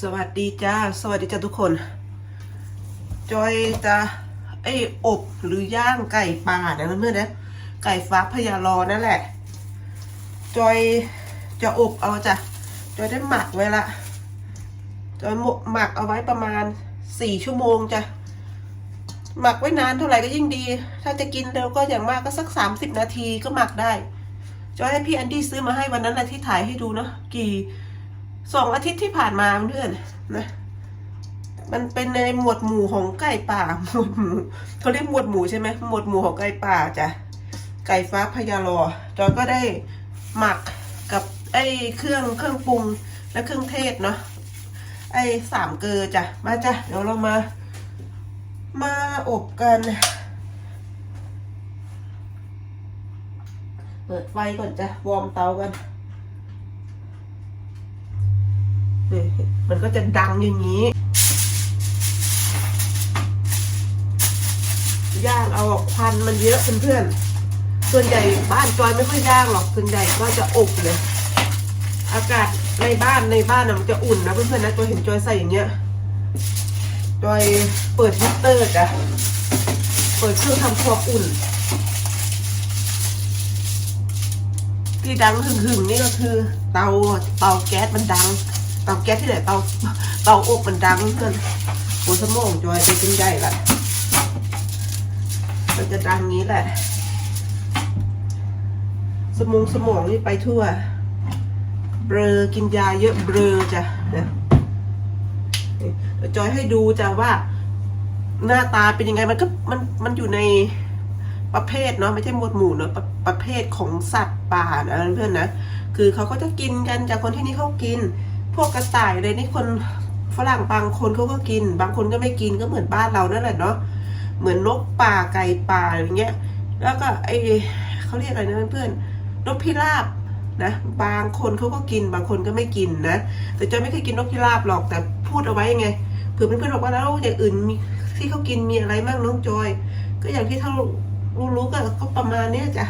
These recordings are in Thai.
สวัสดีจ้า สวัสดีจ้าทุกคน จอยจะไอ้อบหรือย่างไก่ป่าเนะเพื่อนๆนะไก่ฟ้าพญารอนั่นแหละ จอยจะอบเอาจ้ะ จอยได้หมักไว้ละ จอยหมักเอาไว้ประมาณสี่ชั่วโมงจ้ะ หมักไว้นานเท่าไหร่ก็ยิ่งดี ถ้าจะกินเร็วก็อย่างมากก็สักสามสิบนาทีก็หมักได้ จอยให้พี่แอนดี้ซื้อมาให้วันนั้นแหละที่ถ่ายให้ดูเนาะกี่ สองอาทิตย์ที่ผ่านมาเพื่อนนะมันเป็นในหมวดหมู่ของไก่ป่าหมวดหมู่เขาเรียกหมวดหมู่ใช่ไหมหมวดหมู่ของไก่ป่าจ้ะไก่ฟ้าพญารอจอยก็ได้หมักกับไอ้เครื่องเครื่องปรุงและเครื่องเทศเนาะไอ้สามเกลือจ้ะมาจ้ะเดี๋ยวเรามา มาอบกันเปิดไฟก่อนจ้ะวอร์มเตากัน นี่ มันก็จะดังอย่างนี้ ย่างเอาควันมันเยอะเพื่อนๆ ส่วนใหญ่บ้านจอยไม่ค่อยย่างหรอก ส่วนใหญ่ก็จะอบเลย อากาศในบ้านในบ้านนะมันจะอุ่นนะเพื่อนๆนะจอยเห็นจอยใส่อย่างเงี้ย จอยเปิดฮีตเตอร์จ้ะ เปิดเครื่องทำความอุ่น ที่ดังหึ่งๆนี่ก็คือ เตาเตาแก๊สมันดัง เตาแก๊สที่ไหนเตาเตาอบมันดังเพื่อนหัวสมองจอยจะเป็นใหญ่ละมันจะดังงี้แหละ สมองสมองนี่ไปทั่ว เบลอกินยาเยอะเบลอจ้ะนะนี่เดี๋ยวจอยให้ดูจ้ะว่า หน้าตาเป็นยังไงมันก็มันมันอยู่ในประเภทเนาะไม่ใช่หมวดหมู่เนาะประประเภทของสัตว์ป่านะเพื่อนนะคือเขาก็จะกินกันจากคนที่นี่เขากิน พวกกระต่ายเลยนี่คนฝรั่งบางคนเขาก็กิน บางคนก็ไม่กินก็เหมือนบ้านเรานั่นแหละเนาะเหมือนนกป่าไก่ป่าอย่างเงี้ย แล้วก็ไอเขาเรียกอะไรนะเพื่อนนกพิราบนะ บางคนเขาก็กิน บางคนก็ไม่กินนะ แต่จอยไม่เคยกินนกพิราบหรอกแต่พูดเอาไว้ไงเผื่อเพื่อนๆบอกว่าแล้วอย่างอื่นมีที่เขากินมีอะไรบ้างน้องจอย ก็อย่างที่เท่ารู้ๆก็ก็ประมาณเนี้ยจ้ะ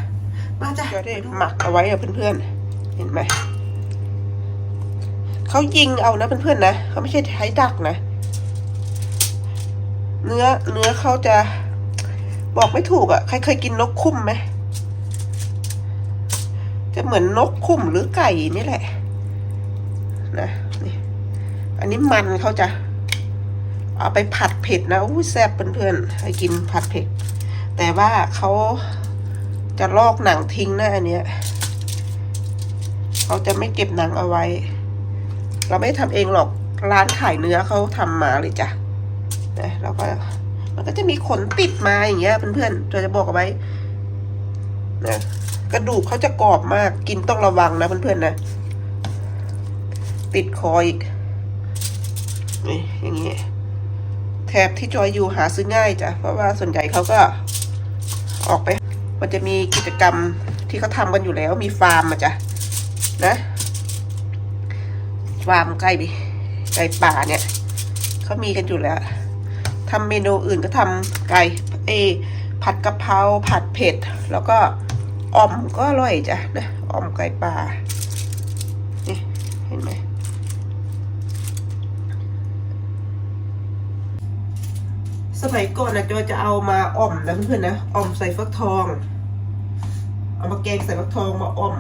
มาจ้ะจอยได้หมักเอาไว้อะเพื่อนๆเห็นไหม เขายิงเอานะเพื่อนๆนะเขาไม่ใช่ใช้ดักนะ เนื้อเนื้อเขาจะบอกไม่ถูกอะ่ะ ใครเคยกินนกคุ้มไหมจะเหมือนนกคุ้มหรือไก่นี่แหละ นะนี่อันนี้มันเขาจะ เอาไปผัดเผ็ดนะอู้แซ่บเพื่อนๆให้กินผัดเผ็ด แต่ว่าเขาจะลอกหนังทิ้งนะอันเนี้ยเขาจะไม่เก็บหนังเอาไว้ เราไม่ทำเองหรอกร้านขายเนื้อเขาทำมาเลยจ้ะนะเราก็มันก็จะมีขนติดมาอย่างเงี้ยเพื่อนๆเราจะบอกเอาไว้นะกระดูกเขาจะกรอบมากกินต้องระวังนะเพื่อนๆนะ ติดคออีกนี่อย่างเงี้ยแถบที่จอยอยู่หาซื้อง่ายจ้ะเพราะว่าส่วนใหญ่เขาก็ออกไป มันจะมีกิจกรรมที่เขาทำกันอยู่แล้วมีฟาร์มมาจ้ะนะ ฟาร์มไก่ไก่ป่าเนี่ยเขามีกันอยู่แล้วทำเมนูอื่นก็ทำไก่เออผัดกะเพราผัดเผ็ด แล้วก็อ่อมก็อร่อยจ้ะนะอ่อมไก่ป่านี่เห็นไหมสมัยก่อนนะจอยจะเอามาอ่อมนะเพื่อนๆนะอ่อมใส่ฟักทอง เอามาแกงใส่ฟักทองมาอ่อม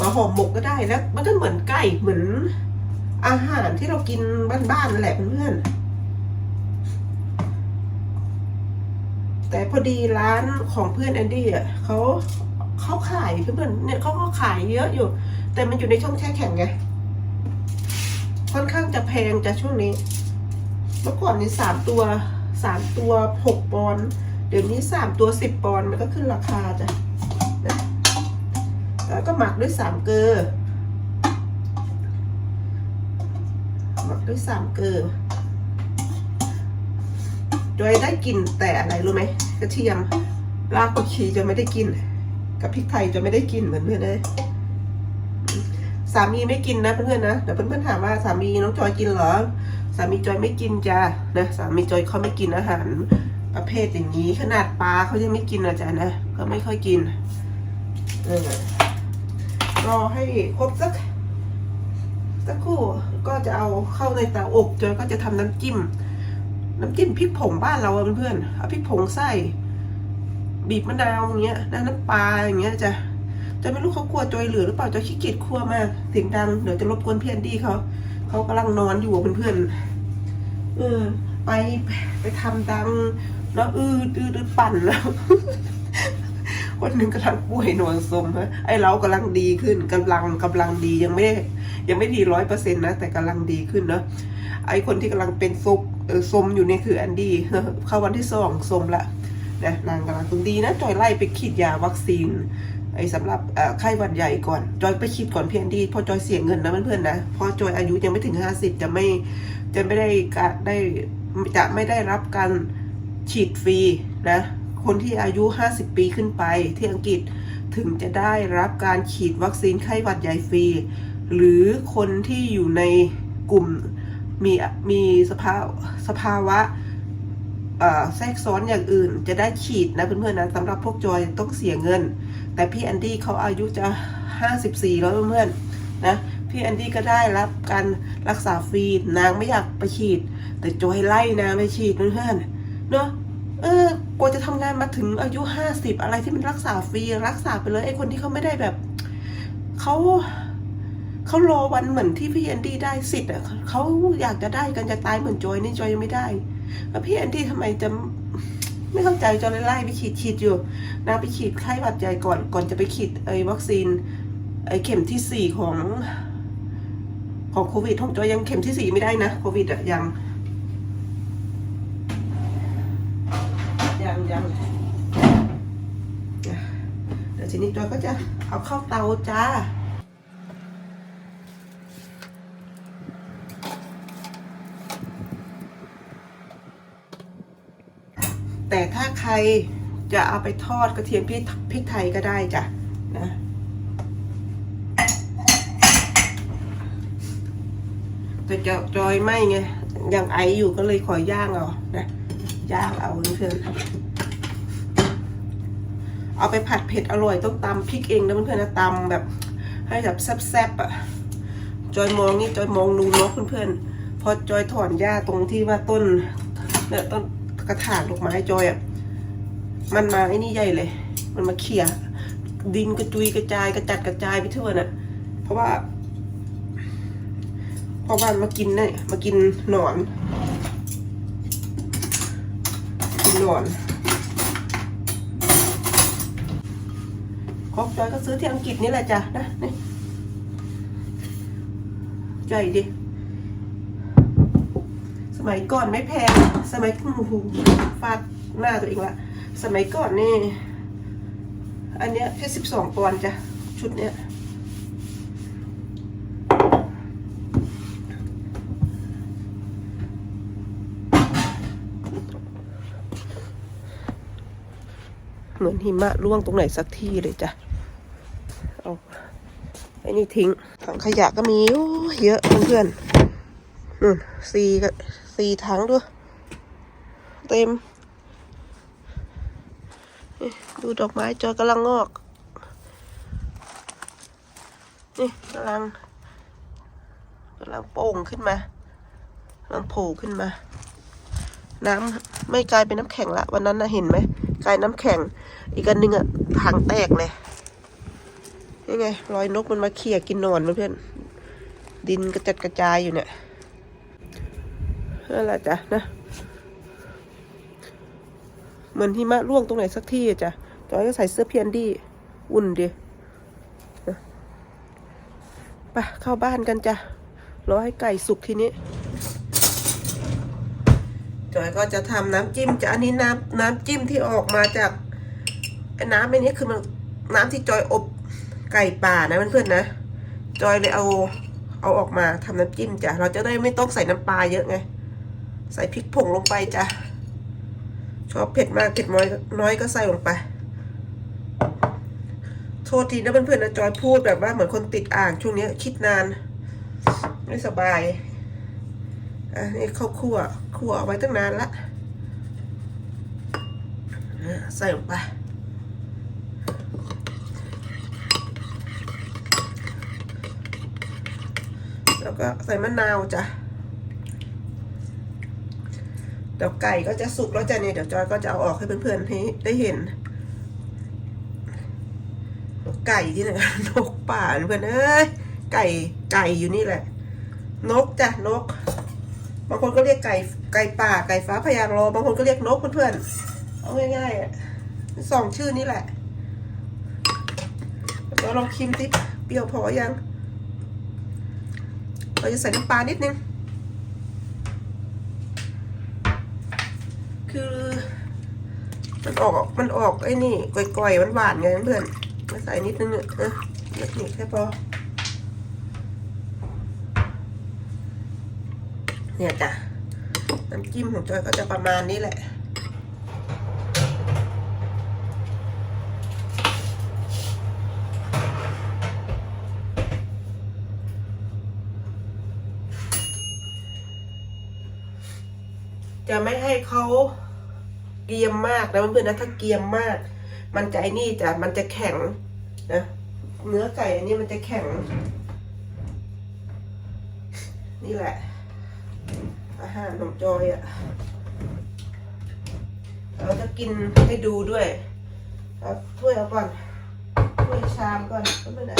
มาห่อหมกก็ได้แล้วมันก็เหมือนไก่เหมือน อาหารที่เรากินบ้านๆนั่นแหละเพื่อนๆแต่พอดีร้านของเพื่อนแอนดี้อะเขาเขาขายเพื่อนๆเนี่ยเขาก็ขายเยอะอยู่ แต่มันอยู่ในช่องแช่แข็งไงค่อนข้างจะแพงจะช่วงนี้ เมื่อก่อนนี่สามตัวสามตัวหกปอนด์เดี๋ยวนี้สามตัวสิบปอนด์มันก็ขึ้นราคาจ้ะแล้วก็หมักด้วยสามเกลือ หมักด้วยสามเกลือจอยได้กลินแต่อะไรรู้ไหมกระเทียมรากผักชีจะไม่ได้กิน กับพริกไทยจะไม่ได้กินเหมือนเพื่อนเลยสามีไม่กินนะเพื่อนๆนะเดี๋ยวเพื่อนๆถามว่าสามีน้องจอยกินเหรอ สามีจอยไม่กินจ้านะสามีจอยเขาไม่กินอาหารประเภทอย่างนี้ ขนาดปลาเขายังไม่กินนะจ๊ะนะก็ไม่ค่อยกินเออรอให้ครบสัก สักครู่ก็จะเอาเข้าในเตาอบจอยก็จะทำน้ำจิ้ม น้ำจิ้มพริกผงบ้านเราเพื่อนๆเอาพริกผงใส่บีบมะนาวอย่างเงี้ยน้ำปลาอย่างเงี้ยจะจะไม่รู้เขากลัวจอยเหลือหรือเปล่าจอยขี้เกียจคั่วมากเสียงดังเดี๋ยวจะรบกวนเพี่อนดีเขาเขากำลังนอนอยู่อะเพื่อนๆเออ ไปไปทำดังแล้วอืดอืดอืดปั่นแล้ววันหนึ่งกำลังป่วยนอนสมฮะไอเรากำลังดีขึ้นกำลังกำลังดียังไม่ได้ ยังไม่ดีร้อยเปอร์เซ็นต์นะ แต่กำลังดีขึ้นเนาะไอคนที่กำลังเป็นซุกสมอยู่เนี่ยคือแอนดี้เข้าวันที่สองสมละนะนางกำลังตึงดีนะจอยไล่ไปฉีดยาวัคซีนไอ้สำหรับไข้หวัดใหญ่ก่อน จอยไปฉีดก่อนพี่แอนดี้พราะจอยเสียเงินนะเพื่อนๆนะพราะจอยอายุยังไม่ถึงห้าสิบจะไม่จะไม่ได้ได้จะไม่ได้รับการฉีดฟรีนะคนที่อายุ 50 ปีขึ้นไปที่อังกฤษถึงจะได้รับการฉีดวัคซีนไข้หวัดใหญ่ฟรี หรือคนที่อยู่ในกลุ่มมีมีสภาสภาวะแทรกซ้อนอย่างอื่นจะได้ฉีดนะเพื่อนๆนะสำหรับพวกจอยต้องเสียเงิน แต่พี่แอนดี้เขาอายุจะ 54 แล้วเพื่อนๆนะพี่แอนดี้ก็ได้รับการรักษาฟรีนางไม่อยากไปฉีด แต่จอยไล่นะไปฉีดเพื่อนๆเนาะเออกว่าจะทำงานมาถึงอายุห้าสิบอะไรที่มันรักษาฟรีรักษาไปเลยไอ้คนที่เขาไม่ได้แบบเขา เขารอวันเหมือนที่พี่แอนดี้ได้สิทธิ์อะเขาอยากจะได้กันจะตายเหมือนจอยนี่จอยยังไม่ได้แล้วพี่แอนดี้ทำไมจะไม่เข้าใจจอยไล่ไปฉีดฉีดอยู่นาไปฉีดไข้หวัดใหญ่ก่อนก่อนจะไปฉีดไอ้วัคซีนไอ้เข็มที่สี่ของของโควิดของจอยยังเข็มที่สี่ไม่ได้นะโควิดอะยังยังยังเดี๋ยวทีนี้จอยก็จะเอาเข้าเตาจ้า แต่ถ้าใครจะเอาไปทอดกระเทียมพริกพริกไทยก็ได้จ้ะนะแต่จะจอยไม่ไงยังไออยู่ก็เลยขอย่างเอานะย่างเอาเพื่อนๆเอาไปผัดเผ็ดอร่อยต้องตำพริกเองนะเพื่อนๆนะตำแบบให้แบบแซ่บๆอะจอยมองนี่จอยมองนูนกเพื่อนๆพอจอยถอนหญ้าตรงที่ว่าต้นเนี่ยต้น กระถางดอกไม้จอยอะ มันมาไอ้นี่ใหญ่เลย มันมาเขี่ยดินกระจุยกระจายกระจัดกระจายไปทั่วน่ะ เพราะว่า เพราะว่ามากินเนี่ยมากินหนอน กินหนอนครบจอยก็ซื้อที่อังกฤษนี่แหละจ้ะนะนี่ใจดิ มัยก่อนไม่แพง สมัยโอ้โหฟาดหน้าตัวเองละ สมัยก่อนนี่ อันเนี้ยแค่สิบสองปอนด์จ้ะ ชุดเนี้ยเหมือนหิมะร่วงตรงไหนสักที่เลยจ้ะ เอาไอ้นี่ทิ้งถังขยะก็มีโอ้เยอะเพื่อนๆนู่นสี่ก็ สี่ถังด้วยเต็ม ดูดอกไม้จอยกำลังงอก นี่กำลังกำลังโป่งขึ้นมากำลังโผล่ขึ้นมา น้ำไม่กลายเป็นน้ำแข็งละ วันนั้นนะเห็นไหมกลายน้ำแข็ง อีกอันหนึ่งอะถังแตกเลยนี่ไงรอยนกมันมาเขี่ยกินนอนเพื่อนดินกระจัดกระจายอยู่เนี่ย นั่นแหละจ้ะนะเหมือนหิมะร่วงตรงไหนสักที่จ้ะจอยก็ใส่เสื้อเพียนดี้อุ่นดีนะไปเข้าบ้านกันจ้ะรอให้ไก่สุกทีนี้จอยก็จะทำน้ำจิ้มจะอันนี้น้ำน้ำจิ้มที่ออกมาจากน้ำไอ้นี้คือมันน้ำที่จอยอบไก่ป่านะเพื่อนๆนะ จอยเลยเอาเอาออกมาทำน้ำจิ้มจ้ะเราจะได้ไม่ต้องใส่น้ำปลาเยอะไง ใส่พริกผงลงไปจ้ะ ชอบเผ็ดมากเผ็ดน้อยน้อยก็ใส่ลงไป โทษทีนะเพื่อนๆนะจอยพูดแบบว่าเหมือนคนติดอ่างช่วงนี้คิดนาน ไม่สบาย อะนี่ข้าวคั่วคั่วเอาไว้ตั้งนานละใส่ลงไปแล้วก็ใส่มะนาวจ้ะ เดี๋ยวไก่ก็จะสุกแล้วจะเนี่ยเดี๋ยวจอยก็จะเอาออกให้เพื่อนๆให้ได้เห็น ไก่ที่ไหนนกป่าเพื่อนเอ้ยไก่ไก่อยู่นี่แหละ นกจ้ะนก บางคนก็เรียกไก่ไก่ป่าไก่ฟ้าพยารอบางคนก็เรียกนกเพื่อนๆเอาง่ายๆอะสองชื่อนี่แหละเราลองชิมสิเปรี้ยวพอยัง เราจะใส่น้ำปลานิดนึง คือ มันออกมันออกไอ้นี่ก่อยๆมันหวานไงเพื่อนมาใส่นิดนึงเนี่ยเออเล็กนิดแค่พอเนี่ยจ้ะน้ำจิ้มของจอยก็จะประมาณนี้แหละจะไม่ให้เขา เกรียมมากนะเพื่อนๆนะถ้าเกรียมมาก มันจะไอ้นี่จ้ะมันจะแข็งนะเนื้อไก่อันนี้มันจะแข็ง นี่แหละ อาหารของจอยอะ่ะเราจะกินให้ดูด้วยเอาถ้วยเอาก่อนถ้วยชามก่อนก็ไม่ได้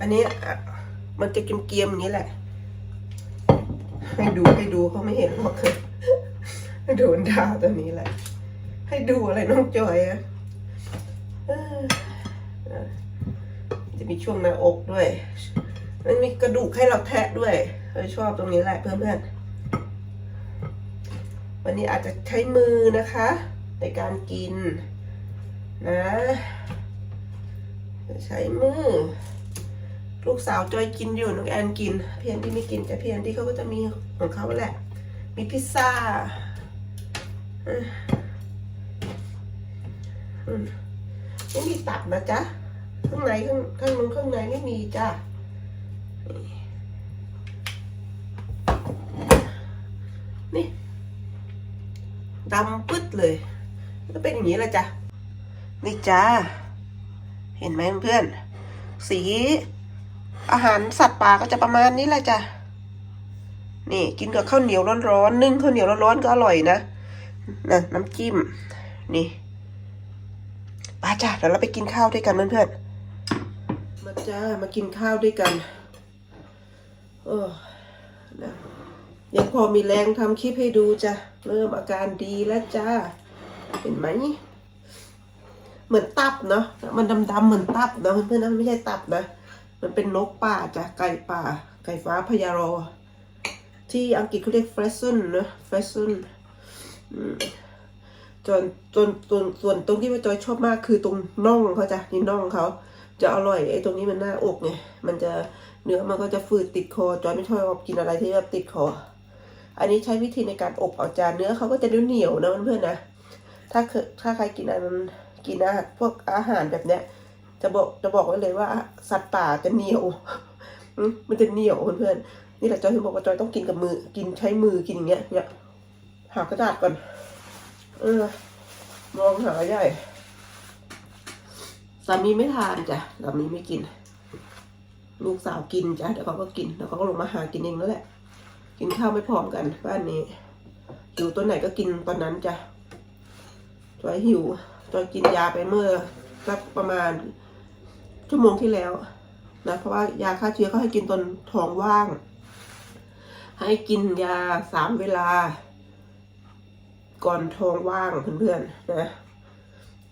อันนี้อะมันจะเกรียมๆอย่างนี้แหละ ให้ดูให้ดูเขาไม่เห็นหรอกให้ดูดาวตัวนี้แหละ ให้ดูอะไรน้องจอยอะจะมีช่วงหน้าอกด้วยมันมีกระดูกให้เราแทะด้วยเราชอบตรงนี้แหละเพื่อนๆ วันนี้อาจจะใช้มือนะคะ ในการกินนะ ใช้มือ ลูกสาวจอยกินอยู่น้องแอนกินเพียนที่ไม่กินแต่เพียนที่เขาก็จะมีของเขาแหละ มีพิซซ่าไม่มีตับนะจ๊ะ ข้างในข้างข้างนู้นข้างในไม่มีจ้ะนี่ดำปึ๊ดเลยก็เป็นอย่างนี้แหละจ้ะ นี่จ้า เห็นไหมเพื่อน สี อาหารสัตว์ป่าก็จะประมาณนี้แหละจ้ะนี่กินกับข้าวเหนียวร้อนๆนึ่งข้าวเหนียวร้อนๆก็อร่อยนะนะน้ำจิ้ม นี่ปาจ้ะเดี๋ยวเราไปกินข้าวด้วยกันเพื่อนๆมาจ้ามากินข้าวด้วยกันโอ้นะยังพอมีแรงทำคลิปให้ดูจ้ะเริ่มอาการดีแล้วจ้า เห็นไหมเหมือนตับเนาะมันดำๆเหมือนตับเนาะเพื่อนๆนะไม่ใช่ตับนะ มันเป็นนกป่าจ้ะไก่ป่า ไก่ฟ้าพญารอที่อังกฤษเขาเรียก pheasant นะ pheasant อืมจนจนจนส่วนตรงที่ว่าจอยชอบมากคือตรงน่องเขาจ้ะนี่น่องเขาจะอร่อยไอ้ตรงนี้มันหน้าอกไงมันจะเนื้อมันก็จะฝืดติดคอจอยไม่ชอบกินอะไรที่แบบติดคออันนี้ใช้วิธีในการอบเอาจานเนื้อเขาก็จะเหนียวๆนะเพื่อนๆนะถ้าถ้าใครกินอันกินอาหารพวกอาหารแบบเนี้ย จะบอกจะบอกไว้เลยว่า สัตว์ป่าจะเหนียวมมันจะเหนียวเพื่อนๆนี่แหละจอยถึงบอกว่าจอยต้องกินกับมือ กินใช้มือกินอย่างเงี้ยเนี่ยหากระดาษก่อน เออ มองหาใหญ่สามีไม่ทานจ้ะสามีไม่กิน ลูกสาวกินจ้ะเดี๋ยวเขาก็กินแล้วเขาก็ลงมาหากินเองนั่นแหละ กินข้าวไม่พร้อมกันบ้านนี้หิวตัวไหนก็กินตอนนั้นจ้ะจอยหิวจอยกินยาไปเมื่อสักประมาณ ชั่วโมงที่แล้วนะเพราะว่ายาฆ่าเชื้อเขาให้กินตอนท้องว่าง ให้กินยาสามเวลา ก่อนท้องว่างเพื่อนๆนะ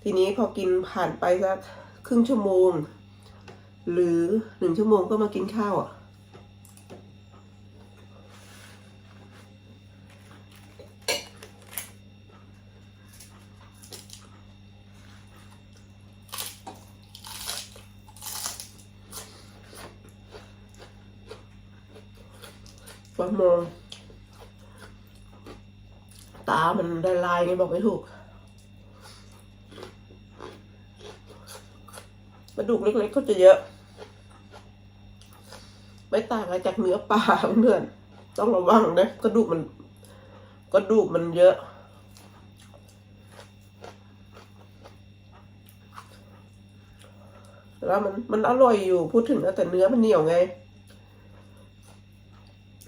ทีนี้พอกินผ่านไปสักครึ่งชั่วโมง หรือหนึ่งชั่วโมงก็มากินข้าวอะ ฟังมองตามันได้ ลายไงบอกไม่ถูกปลาดุกเล็กๆก็จะเยอะ ไม่ต่างอะไรจากเนื้อปลาเพื่อนต้องระวังนะกระดูกมันกระดูกมันเยอะ แล้วมันมันอร่อยอยู่พูดถึงนะแต่เนื้อมันเหนียวไง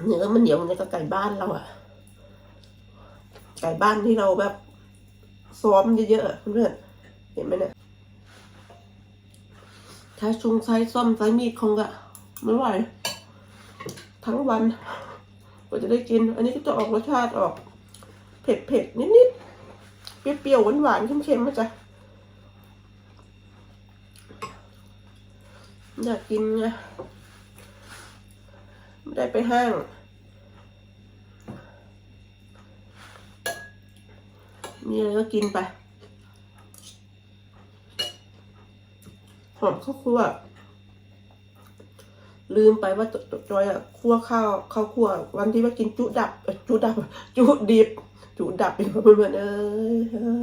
เนื้อมันเหนียวมันจะกับไก่บ้านเราอะ ไก่บ้านที่เราแบบซ้อมเยอะๆเพื่อนๆเห็นไหมเนี่ยถ้าชุงใช้ซ่อมใช้มีดคงอะไม่ไหวทั้งวันกว่าจะได้กิน อันนี้ก็จะออกรสชาติออก เผ็ดเผ็ดๆนิดๆเปรี้ยวๆหวานๆเค็มๆมาจ้ะอยากกินไงไม่ได้ไปห้าง มีอะไรก็กินไปหอมข้าวคั่วลืมไปว่าจอยอะคั่วข้าวข้าวคั่ววันที่ว่ากินจุดับจุดับจุดิบจุดับเป็นเพื่อนเอ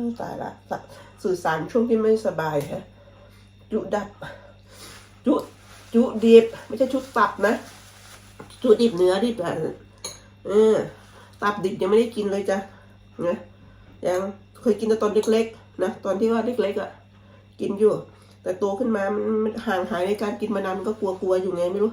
อตายละสสื่อสารช่วงที่ไม่สบายฮะจุดับจุจุดิบไม่ใช่ชุดตับนะจุดิบเนื้อดิบอะเออตับดิบยังไม่ได้กินเลยจ้ะนะ ยังเคยกินแต่ตอนเล็กๆนะตอนที่ว่าเล็กๆอะ กินอยู่ แต่โตขึ้นมามันมันห่างหายในการกินมานานมันก็กลัวๆอยู่ไงไม่รู้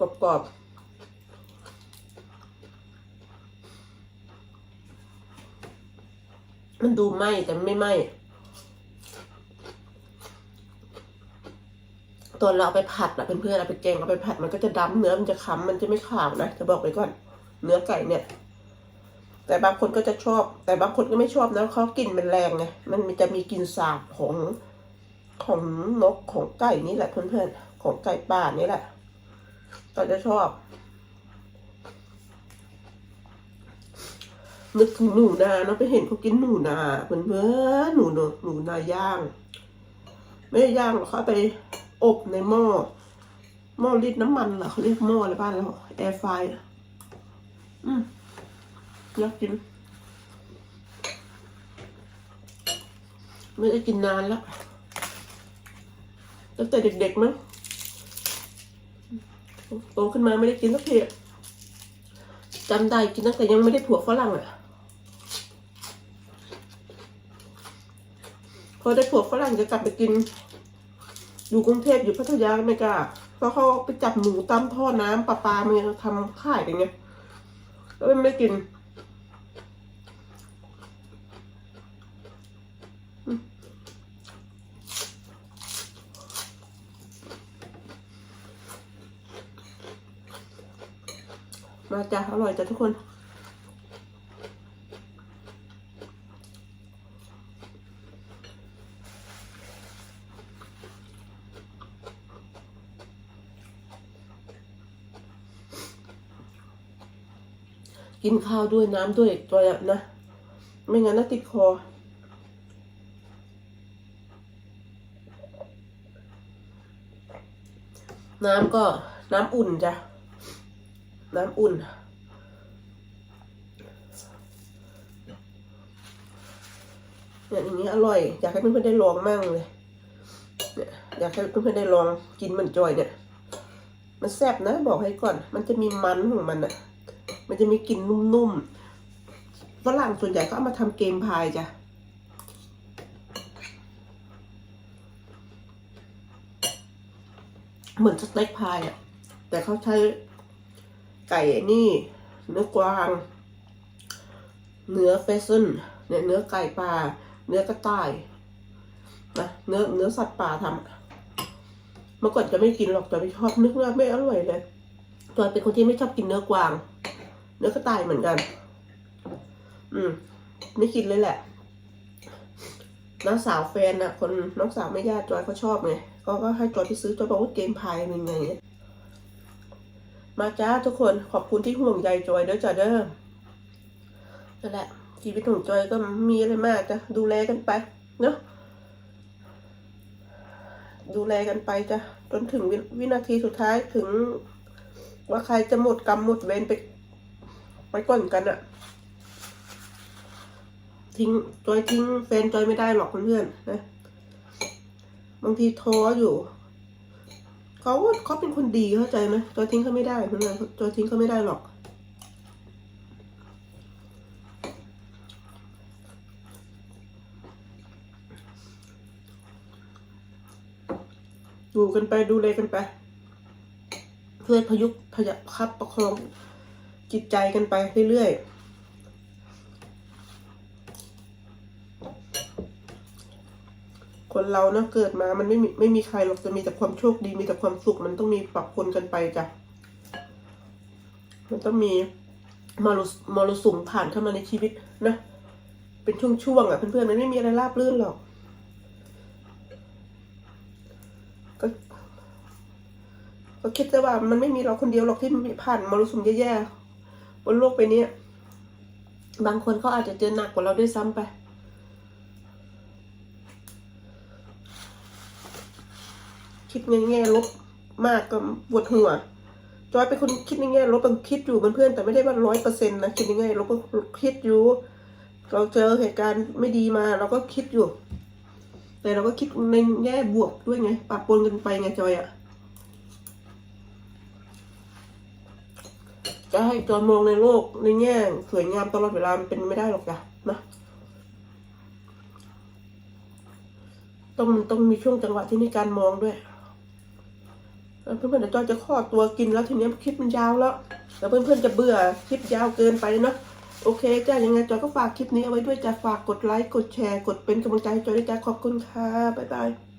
ผักกรอบๆมันดูไหมแต่ไม่ไหมตอนเราเอาไปผัดอะเพื่อนๆเอาไปแกงเอาไปผัดมันก็จะดำเนื้อมันจะค้ำมันจะไม่ขาวนะจะบอกไปก่อน เนื้อไก่เนี่ย แต่บางคนก็จะชอบ แต่บางคนก็ไม่ชอบนะเขากลิ่นมันแรงไงมันจะมีกลิ่นสาบของของนกของไก่นี่แหละเพื่อนๆของไก่ป่านี่แหละ ก็จะชอบ นึกถึงหนูนาเนาะไปเห็นเขากินหนูนาเพื่อนเพื่อนๆหนูเนอะหนูนาย่าง ไม่ได้ย่างหรอกเขาเอาไปอบในหม้อหม้อรีดน้ำมันเหรอเขาเรียกหม้ออะไรบ้านเราแอร์ไฟอืมอยากกิน ไม่ได้กินนานแล้วตั้งแต่เด็กๆมั้ง โตขึ้นมาไม่ได้กินสักทีจำได้กินตั้งแต่ยังไม่ได้ผัวฝรั่งอะ พอได้ผัวฝรั่งจะกลับไปกิน อยู่กรุงเทพอยู่พัทยาไม่กล้าเพราะเขาไปจับหมูตามท่อน้ำปลาปลามันทำข่ายอย่างแล้วไม่กิน จ้ะอร่อยจ้ะทุกคน กินข้าวด้วยน้ำด้วยตัวนะ ไม่งั้นน่าติดคอน้ำก็น้ำอุ่นจ้ะ น้ำอุ่น เนี่ยอย่างนี้อร่อย อยากให้เพื่อนๆได้ลองมั่งเลยเนี่ยอยากให้เพื่อนๆได้ลองกินมันจอยเนี่ย มันแซ่บนะบอกให้ก่อน มันจะมีมันของมันอะมันจะมีกลิ่นนุ่มๆฝรั่งส่วนใหญ่ก็เอามาทำเกมพายจ้ะเหมือนสเต็กพายอะแต่เขาใช้ไก่นี่ เนื้อกวาง เนื้อเฟซนเนี่ยเนื้อไก่ป่า เนื้อกระต่ายนะเนื้อเนื้อสัตว์ป่าทำเมื่อก่อนจะไม่กินหรอกแต่ไม่ชอบนึกว่าไม่อร่อยเลยจอยเป็นคนที่ไม่ชอบกินเนื้อกวาง เนื้อกระต่ายเหมือนกัน อืม ไม่กินเลยแหละน้องสาวแฟนน่ะคนน้องสาวไม่ญาติจอยเขาชอบไงก็ก็ให้จอยไปซื้อจอยบอกว่าเกมพายเป็นไงมาจ้าทุกคนขอบคุณที่ห่วงใยจอยเด้อจ้าเด้อนั่นแหละ ชีวิตของจอยก็มีอะไรมากจ้ะดูแลกันไปเนาะดูแลกันไปจ้ะจนถึงววินาทีสุดท้ายถึง ว่าใครจะหมดกรรมหมดเวรไป ไปก่อนกันอะทิ้งจอยทิ้งแฟนจอยไม่ได้หรอกเพื่อนๆนะบางทีท้ออยู่เขาเขาเป็นคนดีเข้าใจไหมจอยทิ้งเขาไม่ได้เพื่อนๆจอยทิ้งเขาไม่ได้หรอก ดูกันไปดูแลกันไปเพื่อพยุกพยับคับประคองจิตใจกันไปเรื่อยๆคนเราเนาะเกิดมา มันไม่มีไม่มีใครหรอกจะมีแต่ความโชคดี มีแต่ความสุข มันต้องมีปรับคนกันไปจ้ะ มันต้องมีมรสมรสุมผ่านเข้ามาในชีวิตนะ เป็นช่วงๆอะเพื่อนๆ มันไม่มีอะไรราบรื่นหรอก ก็คิดแต่ว่ามันไม่มีเราคนเดียวหรอกที่มผ่านมรสุมแย่ๆบนโลกไปนี้บางคนเขาอาจจะเจอหนักกว่าเราด้วยซ้ำไป คิดในแง่ลบมากก็ปวดหัว จอยเป็นคนคิดในแง่ลบต้องคิดอยู่เป็นเพื่อนแต่ไม่ได้ว่าร้อยเปอร์เซ็นต์นะคิดในแง่ลบก็คิดอยู่ เราเจอเหตุการณ์ไม่ดีมาเราก็คิดอยู่ แต่เราก็คิดในแง่บวกด้วยไงปะปนกันไปไงจอยอะ จะให้จอยมองในโลกในแง่สวยงามตลอดเวลามันเป็นไม่ได้หรอกจ้ะนะต้องมันต้องมีช่วงจังหวะที่มีการมองด้วยเพื่อนๆเดี๋ยวจอยจะข้อตัวกินแล้วทีนี้คลิปมันยาวแล้วแล้วเพื่อนๆจะเบื่อคลิปยาวเกินไปเนาะโอเคจ้ายังไงจอยก็ฝากคลิปนี้เอาไว้ด้วยจ้ะฝากกดไลค์กดแชร์ กดเป็นกำลังใจให้จอยด้วยจ้าขอบคุณค่ะบ๊ายบาย